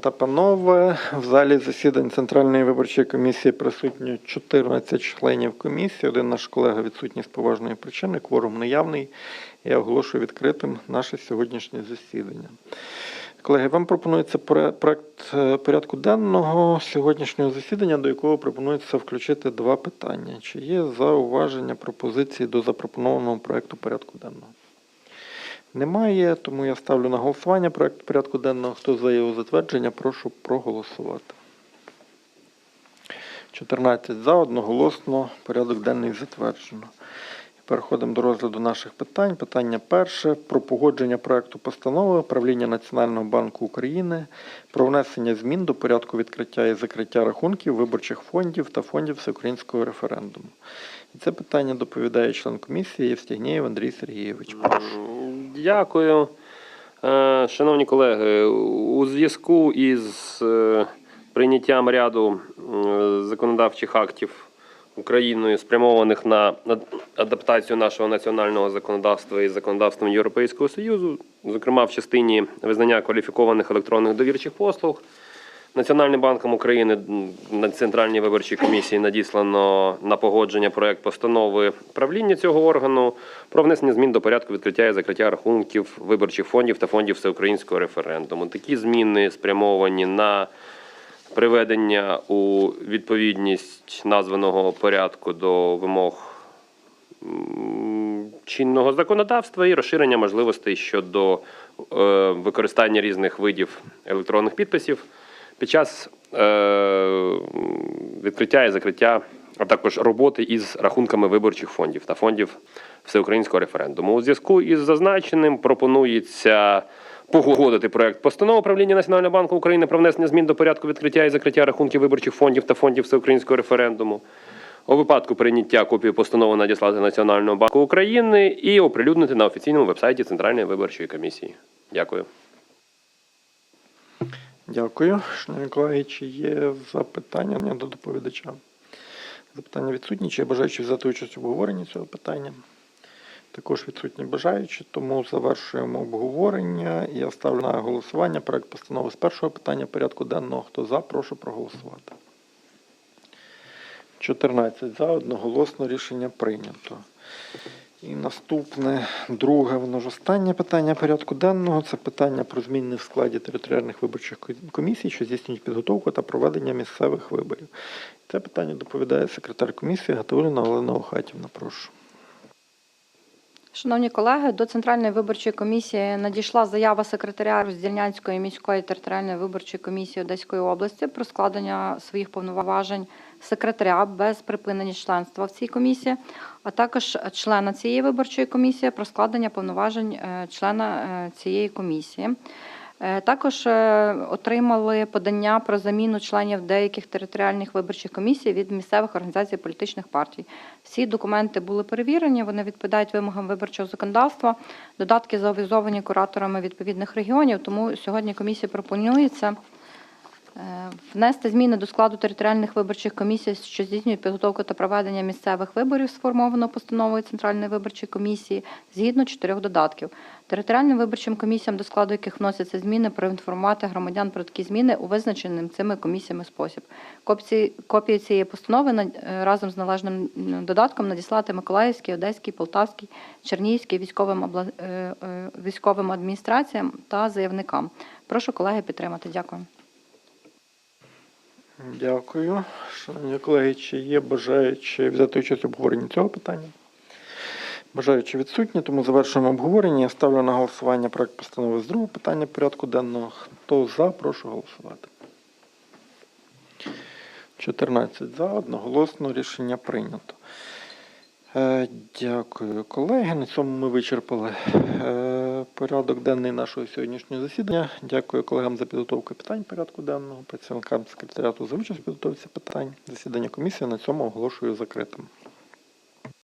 Та панове, в залі засідань Центральної виборчої комісії присутні 14 членів комісії. Один наш колега відсутній з поважної причини, кворум наявний. Я оголошую відкритим наше сьогоднішнє засідання. Колеги, вам пропонується проект порядку денного сьогоднішнього засідання, до якого пропонується включити два питання. Чи є зауваження пропозиції до запропонованого проекту порядку денного? Немає, тому я ставлю на голосування проект порядку денного. Хто за його затвердження, прошу проголосувати. 14 за, одноголосно, порядок денний затверджено. Переходимо до розгляду наших питань. Питання перше про погодження проекту постанови правління Національного банку України про внесення змін до порядку відкриття і закриття рахунків виборчих фондів та фондів всеукраїнського референдуму. І це питання доповідає член комісії Євстігнєєв Андрій Сергійович. Прошу. Дякую. Е, Шановні колеги, у зв'язку із е, прийняттям ряду законодавчих актів Україною, спрямованих на ад- адаптацію нашого національного законодавства із законодавством Європейського Союзу, зокрема в частині визнання кваліфікованих електронних довірчих послуг, Національним банком України на центральній виборчій комісії надіслано на погодження проект постанови правління цього органу про внесення змін до порядку відкриття і закриття рахунків виборчих фондів та фондів всеукраїнського референдуму. Такі зміни спрямовані на приведення у відповідність названого порядку до вимог чинного законодавства і розширення можливостей щодо е, використання різних видів електронних підписів під час е, відкриття і закриття, а також роботи із рахунками виборчих фондів та фондів всеукраїнського референдуму. У зв'язку із зазначеним пропонується погодити проект постанови управління Національного банку України про внесення змін до порядку відкриття і закриття рахунків виборчих фондів та фондів всеукраїнського референдуму. У випадку прийняття копію постанови надіслати Національного банку України і оприлюднити на офіційному вебсайті Центральної виборчої комісії. Дякую. Дякую. Шановні колеги, чи є запитання до доповідача? Запитання відсутні, чи є бажаючі взяти участь в обговоренні цього питання? Також відсутні бажаючі, тому завершуємо обговорення. Я ставлю на голосування проект постанови з першого питання порядку денного. Хто за, прошу проголосувати. 14 за, одноголосно рішення прийнято. І наступне, друге, воно ж останнє питання порядку денного. Це питання про зміни в складі територіальних виборчих комісій, що здійснюють підготовку та проведення місцевих виборів. Це питання доповідає секретар комісії Гатуліна Олена Охатівна. Прошу. Шановні колеги, до Центральної виборчої комісії надійшла заява секретаря Роздільнянської міської територіальної виборчої комісії Одеської області про складення своїх повноважень секретаря без припинення членства в цій комісії, а також члена цієї виборчої комісії про складення повноважень е, члена е, цієї комісії. Е, Також отримали подання про заміну членів деяких територіальних виборчих комісій від місцевих організацій політичних партій. Всі документи були перевірені, вони відповідають вимогам виборчого законодавства. Додатки завізовані кураторами відповідних регіонів. Тому сьогодні комісії пропонується внести зміни до складу територіальних виборчих комісій, що здійснюють підготовку та проведення місцевих виборів, сформовано постановою Центральної виборчої комісії, згідно чотирьох додатків. Територіальним виборчим комісіям, до складу яких вносяться зміни, проінформувати громадян про такі зміни у визначеним цими комісіями спосіб. Копії, копії цієї постанови е, разом з належним додатком надіслати Миколаївській, Одеській, Полтавській, Чернігівській військовим, обла- е, е, військовим адміністраціям та заявникам. Прошу колеги підтримати. Дякую. Дякую. Шановні колеги, чи є бажаючі взяти участь в обговоренні цього питання? Бажаючі відсутні, тому завершуємо обговорення. Я ставлю на голосування проект постанови з другого питання порядку денного. Хто за, прошу голосувати. 14 за, одноголосно рішення прийнято. Е, Дякую, колеги. На цьому ми вичерпали е, порядок денний нашого сьогоднішнього засідання. Дякую колегам за підготовку питань порядку денного, працівникам секретаріату за участь в підготовці питань. Засідання комісії на цьому оголошую закритим.